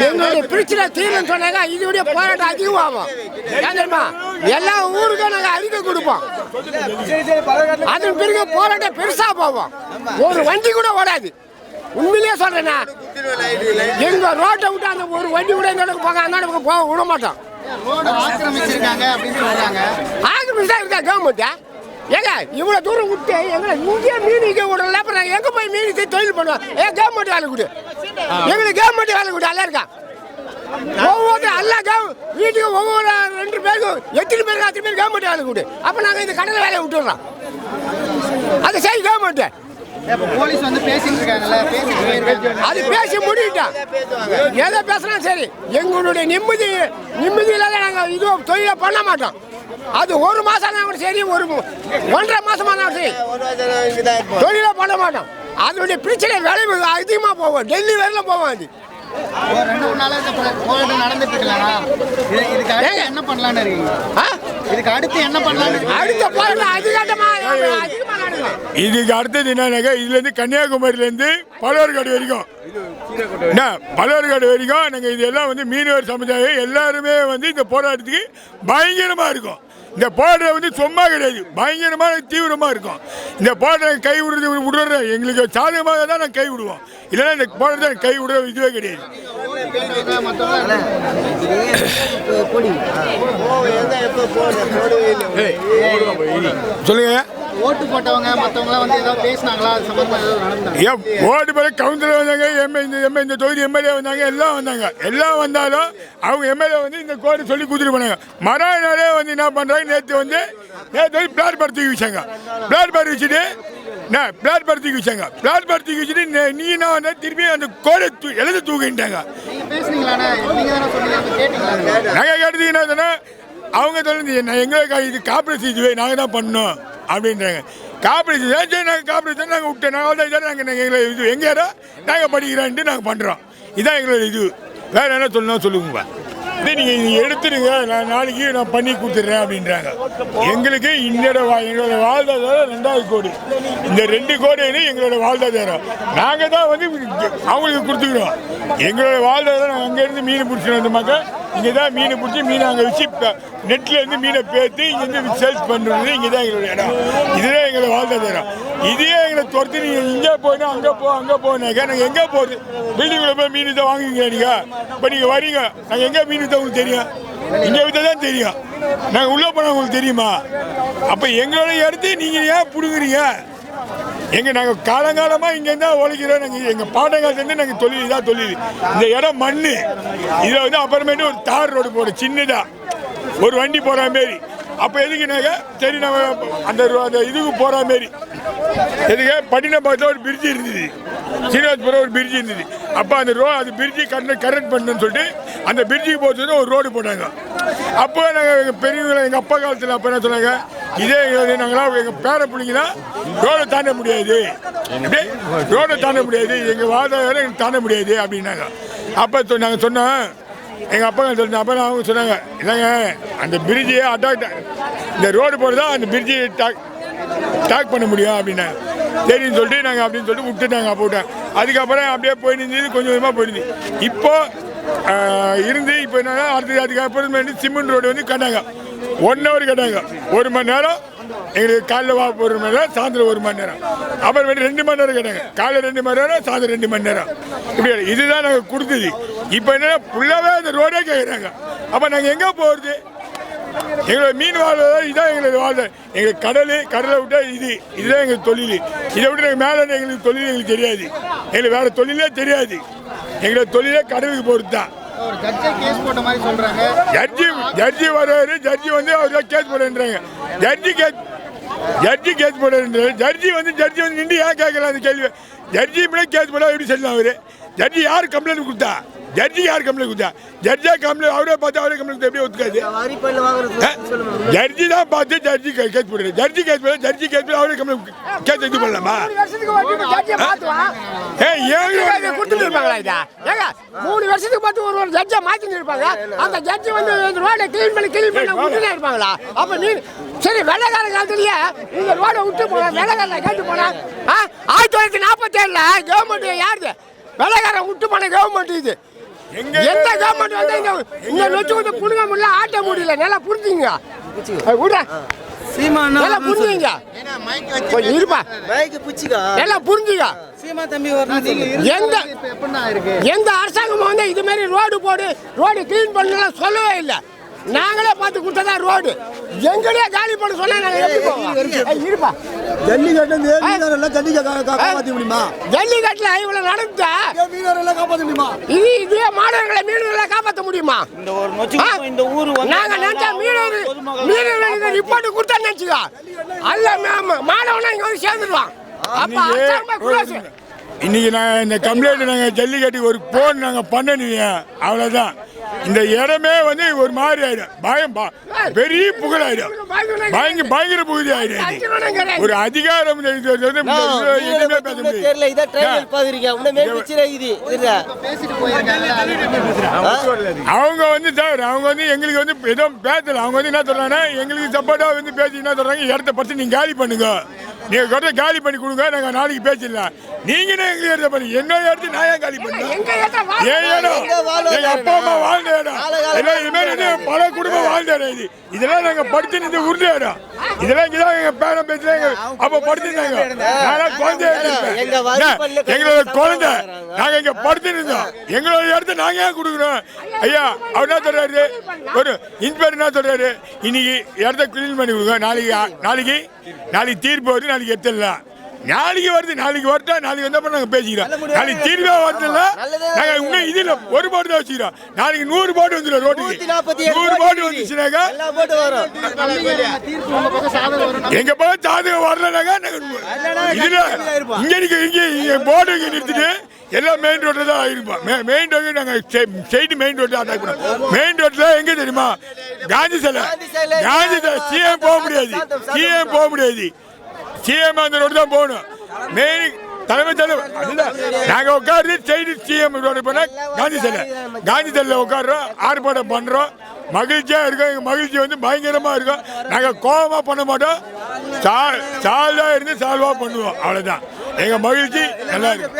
எங்களுடைய பிரச்சனை தீர்வுன்னு சொன்னாங்க இதோடைய போராட்டம் அதிகமாகும் தெரியுமா எல்லா ஊருக்கும் நாங்கள் அறிக்கை கொடுப்போம் அதன் பிறகு போராட்டம் பெருசா போவோம் ஒரு வண்டி கூட ஓடாது உண்மையிலேயே சொல்றேன்னா எங்க ரோட்டை விட்டு அந்த ஒரு வண்டி கூட எங்க போங்க அந்த போக விட மாட்டோம் ஆக்கிரமிச்சு இருக்கா கவர்மெண்ட் ஏங்க இவ்வளவு தூரம் விட்டு எங்களை இங்கேயே மீன் இங்கே விடல அப்புறம் எங்க போய் மீன் வித்து தொழில் பண்ணுவோம் ஏன் கவர்மெண்ட் வேலை கொடு எங்களுக்கு கவர்மெண்ட் வேலை கூட அல்ல இருக்கா? ஒவ்வொரு எல்லா கவ வீட்டுக்கு ஒவ்வொரு ரெண்டு பேருக்கும் எத்தனை பேருக்கு அத்தனை பேர் கவர்மெண்ட் வேலை கொடு. அப்போ நாங்கள் இந்த கடலை வேலையை விட்டுடுறோம். அதை சரி கவர்மெண்ட் போலீஸ் வந்து பேசிட்டு இருக்காங்கல்ல அது பேசி முடிவிட்டோம் எதை பேசுனா சரி. எங்களுடைய நிம்மதி நிம்மதியில நாங்கள் இது தொழிலை பண்ண மாட்டோம். அது ஒரு மாசம் கூட சரி ஒரு ஒன்றரை மாசமா சரி. தொழிலை பண்ண மாட்டோம். அதனுடைய பிரச்சனை விலை அதிகமாக போவோம் டெல்லி வரையிலும் போவோம் அது. ஒரு ரெண்டு மூணு நாளா இந்த போராட்டம் நடந்துட்டு இருக்கலாம் இதுக்கு அடுத்து என்ன பண்ணலான்னு இருக்கீங்க ஆ? இதுக்கு அடுத்து என்ன பண்ணலான்னு அடுத்த போராட்டம் அதிகமாக அதிகமாக நடக்கும் இதுக்கு அடுத்தது என்னன்னாக்கா இதுலேருந்து கன்னியாகுமரியிலேருந்து பழவர்காடு வரைக்கும். என்ன? பழவர்காடு வரைக்கும் நாங்கள் இதெல்லாம் வந்து மீனவர் சமுதாயம் எல்லாருமே வந்து இந்த போராட்டத்துக்கு பயங்கரமாக இருக்கும். இந்த போராட்டம் வந்து சும்மா கிடையாது. பயங்கரமான தீவிரமாக இருக்கும். இந்த போராட்டம் கை விடுறது விடுற எங்களுக்கு சாதகமாக தான் நாங்கள் கை விடுவோம். இல்லைன்னா இந்த போராட்டத்தை கை விடுற இதுவே கிடையாது. சொல்லுங்க. ஓட்டு போட்டவங்க மத்தவங்க வந்து ஏதாவது பேசினாங்களா? அது சம்பந்தமா ஏதாவது நடந்தாங்க. ஓட்டு போல கவுன்சிலர் வந்தாங்க எம்ஏ இந்த எம்ஏ இந்த தொகுதி எம்எல்ஏ வந்தாங்க எல்லாம் வந்தாங்க. எல்லாம் வந்தாலும் அவங்க எம்எல்ஏ வந்து இந்த கோடு சொல்லி கொடுத்துட்டு போனாங்க. மறுநாளே வந்து என்ன பண்ணுறாங்க நேற்று வந்து நேற்று வந்து பிளாட் தூக்கி வச்சாங்க. பிளாட் பர் வச்சுட்டு பிளாட் தூக்கி வச்சாங்க. பிளாட் தூக்கி வச்சுட்டு நே- என்ன வந்து திருப்பி அந்த கோடை தூ எழுத தூக்கிட்டாங்க. நாங்கள் கேட்டது என்ன சொன்னா அவங்க சொல்லி நான் எங்களுக்கு இது காப்பரேட் இதுவே நாங்கள் தான் பண்ணோம் அப்படின்றாங்க. காப்பரேட் சரி நாங்கள் காப்பரேட் நாங்கள் விட்டோம். நாங்கள் தான் இதான் நாங்கள் எங்களை இது எங்கே நாங்கள் படிக்கிறோன்ட்டு நாங்கள் பண்ணுறோம் இதான் எங்களோட இது. வேறு என்ன சொல்லணும் சொல்லுங்கப்பா. இது நீங்கள் இது எடுத்துடுங்க நான் நாளைக்கு நான் பண்ணி கொடுத்துட்றேன் அப்படின்றாங்க. எங்களுக்கு இன்னோட வா எங்களோட வாழ்வாதாரம் ரெண்டாவது கோடி. இந்த ரெண்டு கோடி எங்களோட வாழ்வாதாரம். நாங்கள் தான் வந்து அவங்களுக்கு கொடுத்துக்கிறோம். எங்களோட வாழ்வாதாரம் நாங்கள் அங்கேருந்து மீன் பிடிச்சிட்டு வந்தோமாக்கா இங்கே தான் மீனை பிடிச்சி மீனை அங்கே வச்சு நெட்லேருந்து மீனை பேர்த்து இங்கேருந்து சேல்ஸ் பண்ணுறது இங்கே தான் எங்களோட இடம் இதுதான் எங்களை வாழ்வாதாரம் இதையே எங்களை துரத்து நீங்கள் இங்கே போயினா அங்கே போ அங்கே போனாக்கா நாங்கள் எங்கே போகுது பில்டிங்கில் போய் மீன் தான் வாங்குவீங்க நீங்கள் இப்போ நீங்கள் வரீங்க. நாங்கள் எங்கே மீன் தான் உங்களுக்கு தெரியும்? இங்கே வித்தா தான் தெரியும். நாங்கள் உள்ளே போனால் உங்களுக்கு தெரியுமா? அப்போ எங்களோட இடத்த நீங்கள் ஏன் பிடுங்குறீங்க? எங்க நாங்க காலங்காலமா இங்க இருந்தா உழைக்கிறோம் நாங்க எங்க பாட்டங்காலத்துல இருந்து நாங்க தொழில் இதான் தொழில். இந்த இடம் மண்ணு. இதுல வந்து அப்புறமேட்டு ஒரு தார் ரோடு போட சின்னதா. ஒரு வண்டி போற மாரி அப்ப எதுக்குனாக்க சரி நம்ம அந்த அந்த இதுக்கு போற மாரி எதுக்கு? பட்டினப்பாக்கத்தில் ஒரு பிரிட்ஜ் இருந்தது. சீனிவாசபுரம் ஒரு பிரிட்ஜ் இருந்தது. அப்போ அந்த ரோ அது பிரிட்ஜி கரெக்ட் கரெக்ட் பண்ணணும்னு சொல்லிட்டு அந்த பிரிட்ஜுக்கு போகிறது ஒரு ரோடு போட்டாங்க. அப்போ நாங்கள் எங்கள் பெரியவங்களை எங்கள் அப்பா காலத்தில் அப்போ என்ன சொன்னாங்க? இதே எங்களுக்கு நாங்களாம் எங்கள் பேர பிள்ளைங்களாம் ரோடை தாண்ட முடியாது. ரோடை தாண்ட முடியாது. எங்கள் வாழ்வாதாரம் எங்களுக்கு தாண்ட முடியாது அப்படின்னாங்க. அப்போ நாங்கள் சொன்னோம். எங்கள் அப்பா சொன்ன அப்போ அவங்க சொன்னாங்க இல்லைங்க அந்த பிரிட்ஜையே அட்டாக் இந்த ரோடு போகிறதா அந்த பிரிட்ஜை டாக் பண்ண முடியும் அப்படின்னு சரின்னு சொல்லிட்டு நாங்கள் அப்படின்னு சொல்லிட்டு விட்டுட்டாங்க போட்டேன். அதுக்கப்புறம் அப்படியே போயிருந்தது கொஞ்சம் கொஞ்சமாக போயிருந்து இப்போ இருந்து இப்போ என்ன அடுத்தது அதுக்கப்புறம் சிமெண்ட் ரோடு வந்து கட்டாங்க. One hour கட்டாங்க. ஒரு மணி நேரம் எங்களுக்கு காலைல வா ஒரு மணி நேரம் சாயந்தரம் ஒரு மணி நேரம். அப்புறம் வந்து ரெண்டு மணி நேரம் கேட்டாங்க. காலைல ரெண்டு மணி நேரம் சாயந்தரம் ரெண்டு மணி நேரம். இப்படி இதுதான் நாங்கள் கொடுத்தது. இப்போ என்னென்னா ஃபுல்லாகவே அந்த ரோடே கேட்குறாங்க அப்போ நாங்கள் எங்கே போகிறது எங்களோட மீன் வாழ்வாதாரம் இதான் எங்களோட வாழ்வாதாரம் எங்களுக்கு கடல் கடலை விட்டா இது. இதுதான் எங்களுக்கு தொழில். இதை விட்டு நாங்கள் மேலே எங்களுக்கு தொழில் எங்களுக்கு தெரியாது. எங்களுக்கு வேற தொழிலே தெரியாது. எங்களோட தொழிலே கடலுக்கு போகிறது தான் ஜட்ஜை ஜட்ஜி வர்றாரு. ஜட்ஜி வந்து அவர் கேஸ் போடுன்றாங்க ஜட்ஜி கேஸ் ஜட்ஜி கேஸ் போடுன்றாரு ஜட்ஜி வந்து ஜட்ஜி வந்து நின்று ஏன் கேட்கலாம் அந்த கேள்வி? ஜட்ஜி இப்படியே கேஸ் போட எப்படி சொல்லலாம் அவரு? ஜட்ஜி யார் கம்ப்ளைண்ட் கொடுத்தா? ஜட்ஜி யார் கம்ப்ளைண்ட் கொடுத்தா? ஜட்ஜா கம்ப்ளைண்ட் அவரே பார்த்து அவரே கம்ப்ளைண்ட் எப்படி ஒத்துக்காது? ஜட்ஜி தான் பார்த்து ஜட்ஜி கேஸ் போடுறாரு. ஜட்ஜி கேஸ் போட ஜட்ஜி கேஸ் போட அவரே கம்ப்ளைண்ட் கேஸ் இது பண்ணலாமா மாத்துவான் ஏய் ஏன் இதை? ஏங்க மூணு வருஷத்துக்கு பார்த்து ஒரு ஒரு ஜட்ஜை மாத்திட்டு இருப்பாங்க. அந்த ஜட்ஜி வந்து ரோடை க்ளீன் பண்ணி க்ளீன் பண்ணி விட்டுனே இருப்பாங்களா? அப்ப நீ சரி வெள்ளக்கார காலத்துலயே இந்த ரோடை விட்டு போன வெள்ளக்காரனை கேட்டு போனா ஆ, ஆயிரத்தி தொள்ளாயிரத்தி நாற்பத்தி ஏழுல கவர்மெண்ட் யாருது? வெள்ளக்காரன் விட்டு போன கவர்மெண்ட் இது. எந்த கவர்மெண்ட் வந்து இந்த இந்த நொச்சு வந்து புடுங்க முடியல ஆட்ட முடியல நல்லா புரிஞ்சுங்க விட நல்லா புரிஞ்சுங்க இருப்பா. நல்லா புரிஞ்சுங்க சீமா தம்பி வரணும் எந்த எந்த அரசாங்கமும் வந்து இது மாதிரி ரோடு போடு ரோடு க்ளீன் பண்ணலாம் சொல்லவே இல்லை. நாங்களே பார்த்து கொடுத்ததா ரோடு? எங்களே காலி பண்ண சொன்னா நாங்க எப்படி போவோம்? இருப்பா. ஜல்லிக்கட்டு இந்த மீனவரெல்லாம் ஜல்லிக்க காப்பாற்ற முடியுமா ஜல்லிக்கட்டுல இவ்வளவு நடந்தா மீனவரெல்லாம் காப்பாற்ற முடியுமா? இது இதே மாணவர்களை மீனவர்களை காப்பாற்ற முடியுமா? இந்த ஒரு நொச்சி? இந்த ஊர் வந்து நாங்க நினைச்சா மீனவர் மீனவர்களுக்கு ரிப்போர்ட் கொடுத்தா நினைச்சுக்கோ. அல்ல மாணவனா இங்க வந்து சேர்ந்துருவான். அப்ப அரசாங்கமே close. இன்னைக்கு நான் இந்த கம்ப்ளைண்ட் நாங்கள் ஜல்லிக்கட்டுக்கு ஒரு போன் நாங்கள் பண்ணணுங்க அவ்வளோதான் இந்த இடமே வந்து ஒரு மாதிரி ஆயிடும் பயம் பா- பெரிய புகழ் ஆயிடும் பயங்கர பயங்கர புகுதி ஆயிடும் இது. ஒரு அதிகாரம் இது இது தெரியல இதான் ட்ரெயின் பாக்குறீங்க அவங்க வந்து சார் அவங்க வந்து எங்களுக்கு வந்து எதுவும் பேசல. அவங்க வந்து என்ன சொல்றாங்கன்னா எங்களுக்கு சப்போர்ட்டா வந்து பேசி என்ன சொல்றாங்க இடத்த பற்றி நீங்க காலி பண்ணுங்க. நீங்க கொட்ட காலி பண்ணி கொடுங்க நாங்க நாளைக்கு பேசிடலாம். நீங்க என்ன எங்களுக்கு இடத்த பண்ணி என்னோட இடத்த நான் ஏன் காலி பண்ணேன் எங்க ஏத்த வா- ஏன் இடம் அப்பா அம்மா வாழ்ந்த இடம். எல்லாம் இது மாதிரி வந்து பல குடும்பம் வாழ்ந்த இடம் இது. இதெல்லாம் நாங்க படிச்சு இந்த உருந்த இடம். இதெல்லாம் இங்கதான் எங்க பேரம் பேச்சு எங்க அப்ப படிச்சிருந்தாங்க நான் என்ன? எங்களோட குழந்தை. நாங்க இங்க படுத்து இருந்தோம். எங்களோட இடத்த நாங்க ஏன் கொடுக்கணும் ஐயா அவர் என்ன சொல்றாரு? ஒரு இன்ஸ்பெக்டர் என்ன சொல்றாரு? இன்னைக்கு இடத்த கிளீன் பண்ணி கொடுங்க. நாளைக்கு நாளைக்கு நாளைக்கு தீர்ப்பு வருது நாளைக்கு எடுத்துடலாம். நாளைக்கு வருது நாளைக்கு வரட்டா நாளைக்கு வந்தப்ப நாங்க பேசிக்கிறோம். நாளைக்கு தீர்ப்பே வரதுல நாங்க இன்னும் இதுல ஒரு போட்டு தான் வச்சுக்கிறோம். நாளைக்கு நூறு போட்டு வந்துடும் ரோட்டுக்கு. நூறு போட்டு வந்துச்சுனாக்கா எங்க பக்கம் சாதகம் வரலனாக்கா இதுல இங்க இருக்கு இங்க இங்க போர்டு இங்க நிறுத்திட்டு எல்லாம் மெயின் ரோட்ல தான் இருப்போம் மெயின் ரோடு நாங்க ஸ்ட்ரெயிட் மெயின் ரோட்ல அட்டாக் பண்ணுவோம் மெயின் ரோட்ல எங்க தெரியுமா? காந்தி சிலை. காந்தி சிலை. காந்தி சிலை. சிஎம் போக முடியாது. சிஎம் போக முடியாது. சிஎம் அந்த ரோடு தான் போகணும். மெயின் தலைமை தலைவர் நாங்க உட்கார்ந்து செய்தி சிஎம் ரோடு போனா காந்தி சிலை. காந்தி சிலையில் உட்காடுறோம் ஆர்ப்பாட்டம் பண்றோம். மகிழ்ச்சியா இருக்கும். எங்க மகிழ்ச்சி வந்து பயங்கரமா இருக்கும். நாங்க கோபமா பண்ண மாட்டோம். சால் சால்வா இருந்து சால்வா பண்ணுவோம். அவ்வளவுதான். எங்க மகிழ்ச்சி நல்லா இருக்கும்.